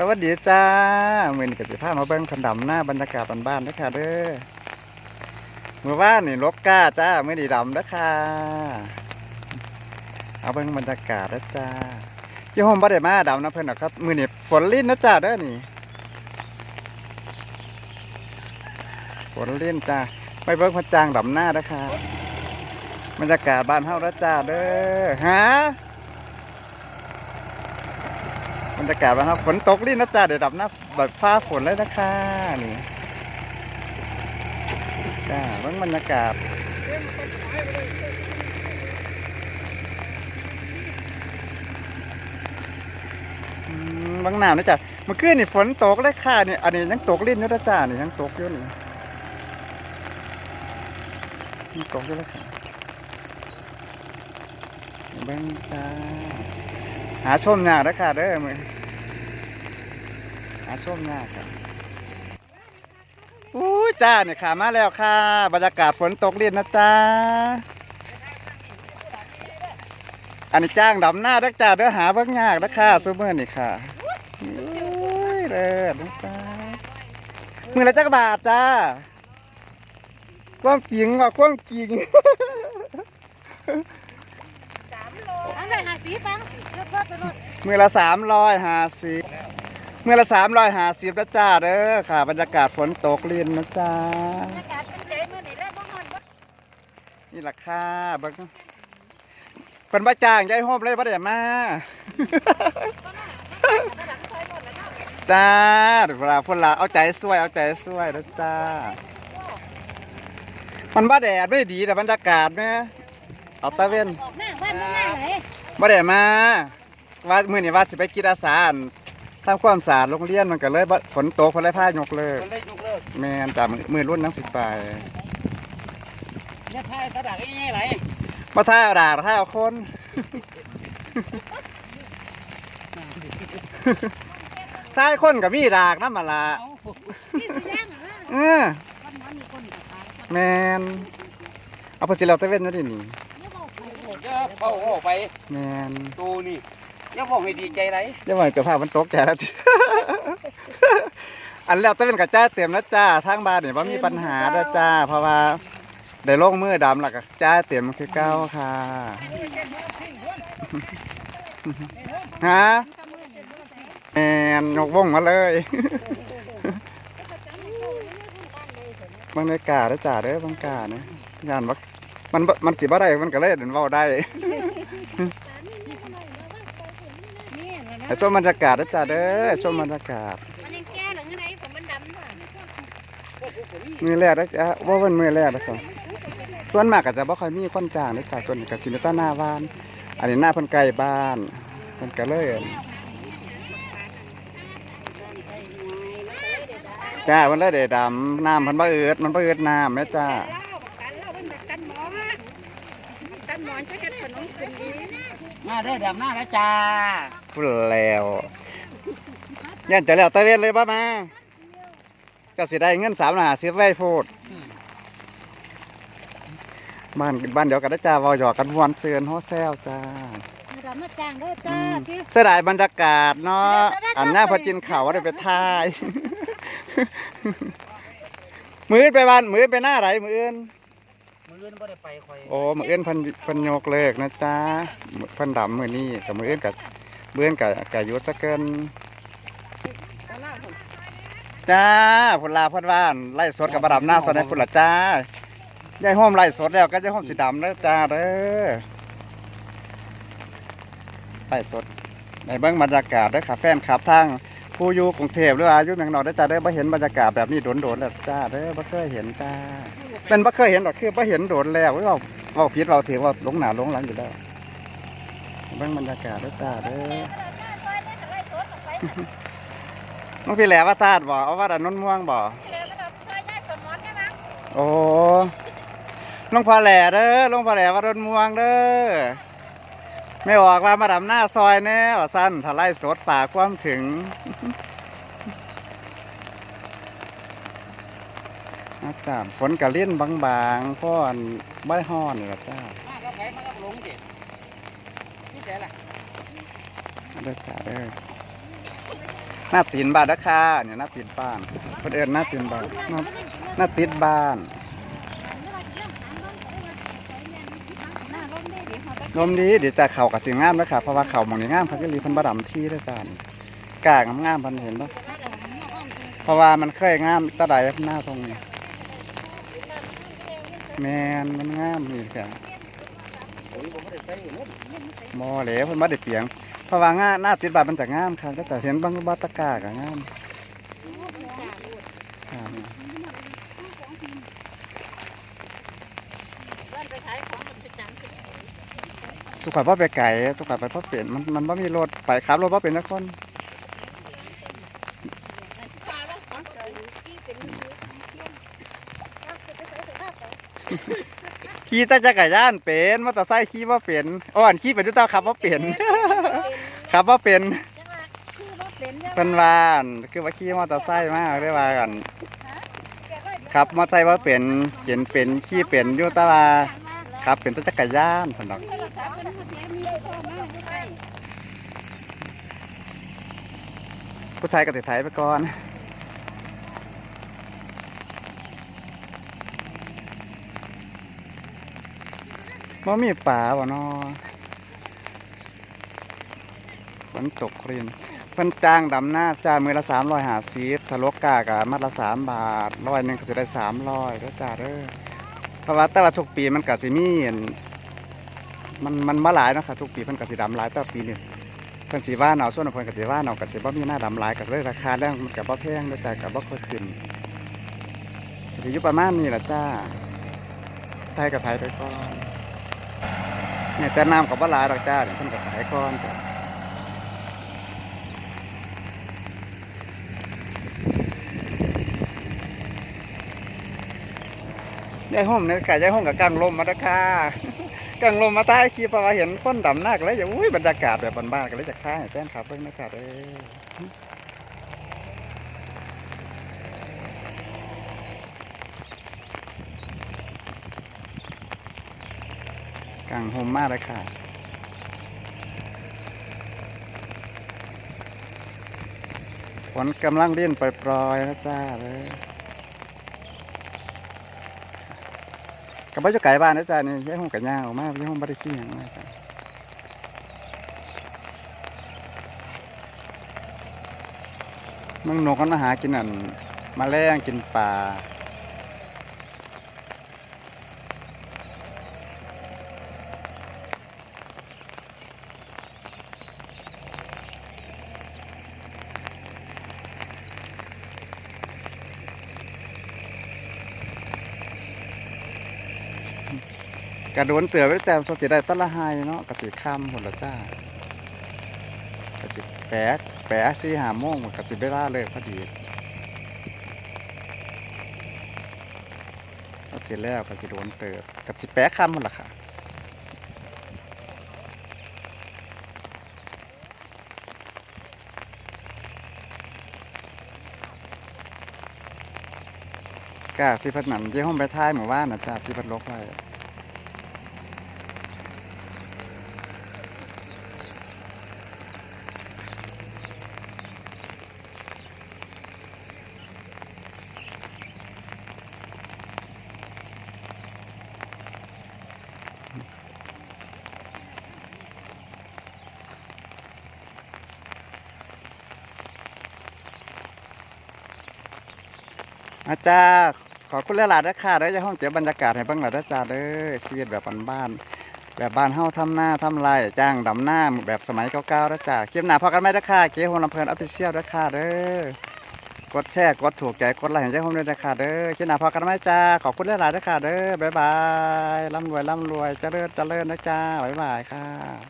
สวัสดีจ้ามือนี้ก็สิพามาเบิ่งคันดำหน้าบรรยากาศบ้านๆเด้อค่ะเด้อเมื่อวานนี่ลบก้าจ้ามื้อนี้ดำเด้ค่ะเอาเบิ่งบรรยากาศเด้อจ้าที่โฮมบ่ได้มาดำนะเพิ่นดอกครับมื้อนี้ฝนลิ้นนะจ้าเด้อนี่ฝนลิ้นจ้าไปเบิ่งพระจางดำหน้าเด้ค่ะบรรยากาศบ้านเฮาเด้อจ้าเด้อฮะ บ รยากาศบ้านครับฝนตกลิ้นนะจ๊ะเดี๋ยวดับหน้าแบบฟ้าฝนเลยนะคะนี่จ้าเบิ่งบรรยากาศบางหนาวนะจ๊ะเมื่อคืนนี่ฝนตกเลยค่ะนี่อันนี้ยังตกลิ้นนะจ๊ะนี่ยังตกอยู่นี่ยังตกอยู่เลยค่ะเบิ่งจ้าหาชมยากนะค่ะเด้อมือ หาชมยากครับอู้จ้าเนี่ยขามาแล้วค่ะ บรรยากาศฝนตกเรียนนะจ้าอันนี้จ้างดำหน้าดักจ้าเด้อหาเบิ่งยากนะค่ะซูเมอร์นี่ค่ะอุ้ยเด้อนะจ้ามือละจักบาทจ้าความจริงว่าความจริงอันไหนหาสีปังเลือกว่าเป็นรถมือละสามร้อยห้าสิบ มือละสามร้อยห้าสิบนะจ้าเด้อค่ะ บรรยากาศฝนตกลินนะจ้าอากาศเป็นใจเมื่อนี่แล้วบ้านบ่นี่ราคาเบิ่งเป็นบ้าจ้างยายโฮมเลยบ่ได้มาจ้าเวลาพวกเราเอาใจสวยเอาใจสวยนะจ้า มันบ้าแดดไม่ดีแต่บรรยากาศแม่เอาตะเวนออกหน้าบ้านบ่หน้าไหนบ่ได้มาว่ามื้อนี้ว่าสิไปกินอาสาอั่น ทำความสะอาดโรงเรียนมันก็เลยบ่ฝนตกเพิ่นเลยพายกเลิกมันได้ยกเลิกแม่นจ้ามื้อมื้อรุ่นนังสิไปเนี่ยทายกระดาษง่ายๆไหลบ่ท่าเอาดาดท่าเอาคน ท่ายคนก็มีดากนำมาละเอาพี่สิแรงเหรอเออบ้านมันมีคนกับขายแม่นเอาเพิ่นสิแล้วตะเว้นอยู่ดินี่เนี่ยบอกไปโหดอย่าเผาออกไปแม่นตูนี่ อย่าบอกให้ดีใจไหลเดี๋ยวมันก็พามันตกใจแล้วอันแล้วตะเว้นก็จ้าเต็มแล้วจ้าทางบ้านเนี่บ่ามีปัญหาเด้อจ้า เพราะว่าได้ลงมือดำแล้วก็จ้าเต็มคือเก่าค่ะฮะแมนยกวงมาเลยบรรยากาศเด้จ้าเด้อบรรยากาศนะยานว่ามันมันสิบ่ได้มันก็เลยเดินว้าได้ ชมบรรยากาศเด้อจ้าเด้อชมบรรยากาศมันยังแก่หรือไงผมมันดำมือแรกเด้อจ้าว่าเป็นมือแรกนะครับส่วนมากก็จะบ่ค่อยมีคนจ้างเด้อจ้าส่วนนี้ก็สิมีแต่หน้าบ้าน อันนี้หน้าเพิ่นใกล้บ้านเพิ่นก็เลยจ้าเพิ่นเลยได้ดำน้ำเพิ่นบ่เอืดมันบ่เอืดน้ำแม่จ้ากันเล่าเป็นแบบกันหมอนก็จะขนมกินดีมาได้ดำหน้าแล้วจ้า พูดแล้วยันจะแล้วตะเวนเลยป้ามาก็สิได้เงินสามหาสิบไว้พูดบ้านบ้านเดียวกันนะจ้าเวอหยอกกันมวนเสือนฮอแซวจ้ามาดำมาจ้างด้วยจ้าที่เสียดายบรรยากาศเนาะอันหน้าพอกินข่าวว่าได้ไปท่าย มืออนไปบ้านมืออนไปหน้าไรมืออนมืออื่นบ่ได้ไปคอยโอ้มืออนเพันเพันโยกเลิกนะจ้าเพันดำมือนี่กับมืออนกับ มืออนกับกับยุทธสะเกินจ้าพุ่นลาเพุ่นว่านไล่สดกับบดำหน้าสดในพุ่นละจ้ายายห้อมไล่สดแล้วก็ยายห้อมสีดำแล้วจ้าเด้อไล่สดในเบื้องบรรยากาศเด้อค่ะแฟนคลับทางผู้อยู่กรุงเทพหรือว่าอยู่เมืองนอกเด้อจ้าเด้อบ่เห็นบรรยากาศแบบนี้โดนๆแล้วจ้าเด้อบ่เคยเห็นจ้าเป็นบ่เคยเห็นหรอกคือบ่เห็นโดนแล้วเว้าเว้าผิดเว้าถือว่าหลงหน้าหลงหลังอยู่แล้วเบื้องบรรยากาศด้อจ้าเด้อน้องพี่แหล่ว่าธาตุบ่เอาว่าดันนนม่วงบ่โอ้ลวงพ่อแหล่เด้อลวงพ่อแหล่ว่าดนม่วงเด้อไม่ออกว่ามาดำหน้าซอยแน่ว่าสั้นถ้าไล่สดฝาความถึงอาจารย์ฝนกะเลี้ยนบางๆพ่อนใบห้อนนี่ละจ้ามาก็ไปมาก็หลงเด็ด นี่เสียละเด้อจ้าเด้อหน้าตีนบ้านนะค่ะเนี่ยหน้าตีนบ้านเพิ่นเอินหน้าตีนบ้านหน้าหน้าติดบ้านหน้าร่มได้เขาไปลมดีเดี๋ยวจะเข่ากับสิงามแล้วค่ะเพราะว่าเข่ามองนี่งามพักลีพันบดำที่ด้วยกันกากงามพันเห็นปะเพราะว่ามันเคยงามตะไดหน้าตรงนี้แมนมันงามนี่ค่ะ มไม่ได้ใส่เงินมอเหลวเพิ่นบ่ได้เปียงเพราะว่างาหน้าติดบาดมันจะงามค่ะก็จะเห็นบางบาตะกร้าก็งามค่ะบ้านไปขายของมันประจำทุกข่อยบ่ไปไกลทุกข่อยไปบ่เป็นมันมันบ่มีรถไปขับรถบ่เป็นสักคน ปลาแล้วของเกิดที่เป็นมือถือเที่ยงแล้วจะไปใส่เสื้อผ้าไป ขี่แต่จักรยานเป็นมอเตอร์ไซค์ขี่บ่เป็นอ่อนขี่เป็นอยู่แต่ขับบ่เป็น ขับบ่เป็นจังหวะคือว่าเป็นจังหวะเพิ่นว่าอั่นคือว่าขี่มอเตอร์ไซค์มาเรียกว่ากันขับมอเตอร์ไซค์บ่เป็นเขียนเป็นขี่เป็นอยู่แต่ว่าขับเป็นแต่จักรยานพุ่นดอกโทรศัพท์เป็นมือถือมีพ่อมาไม่ใช่ผู้ชายก็สิไถไปก่อน บ่มีป่าบ่เนาะฝนตกรินเพิ่นจ้างดำหน้าจ้างมือละ350ถ้าซีทัลกกากะมัดละ3บาทร้อยหนึ่งก็สิได้300เด้อจ้าเด้อเพราะว่าแต่ว่าทุกปีมันก็สิมีอันมันมันมาหลายเนาะค่ะทุกปีเพิ่นก็สิดำหลายแต่ปีนี้เพิ่นสิว่าเอาส่วนของเพิ่นก็สิว่าเอาก็สิบ่มีหน้าดำหลายก็เลยราคาแรงมันก็บ่แพงเด้อจ้าก็บ่ค่อยขึ้นก็สิอยู่ประมาณนี้ล่ะจ้าไทยก็ไทยไปก่อน เนี่ยแต่น้ำก็บ่หลายดอกจ้าเดี๋ยวเพิ่นก็ไทยก่อนจ้ะยายห่มเนี่ยกะยายห่มกับกลางลมมาเด้อค่ะกางลมมาใต้คีเพราะว่าเห็นคนดำนักแล้วอย่าอุ้ยบรรยากาศแบบบ้านๆกันเลยจากท่าให้แฟนคลับเพิ่งนะครับเอ้ กางห่มมากเลยค่ะฝนกำลังเล่นปล่อยๆนะจ้าเลยกับบ้านเจ้าไก่บ้านนะจ้านี่ย้าห้องกับย่างออกมาย้าห้องบานได้ขี้อย่างมากจ้ะมึงนกมันมาหากินอันมาแรงกินปลา กระโดนเตือไว้แต่สดจะได้ตะละหายเนาะกะสิค่ำหมดละจ้ากะสิแปะแปะสี่หาโมงมันกะสิเวลาเลยพอดีกะสิแล้วกะสิโดนเตือกะสิแปะค่ำหมดละค่ะกาที่พัดหนำยี่ห้องไปท้ายหมู่บ้านนะจ้าที่พัดลกไว้ อาจารย์ขอบคุณหลายๆนะค่ะเด้อจะห้องเจ็บบรรยากาศให้บ้างหล่ะนะจ้าเด้อชีวิตแบบบ้านๆแบบบ้านเฮาทำหน้าทำไรจ้างดำหน้าแบบสมัยเก่าๆนะจ้าคลิปหน้าพอกันไหมนะค่ะเก๋โฮมลำเพลินออฟฟิเชียลนะค่ะเด้อกดแชร์กดถูกใจกดไลค์ให้เจ้าห้องด้วยนะค่ะเด้อคลิปหน้าพอกันไหมจ้าขอบคุณหลายๆนะค่ะเด้อบ๊ายบายร่ำรวยร่ำรวยเจริญเจริญนะจ้าบ๊ายบายค่ะ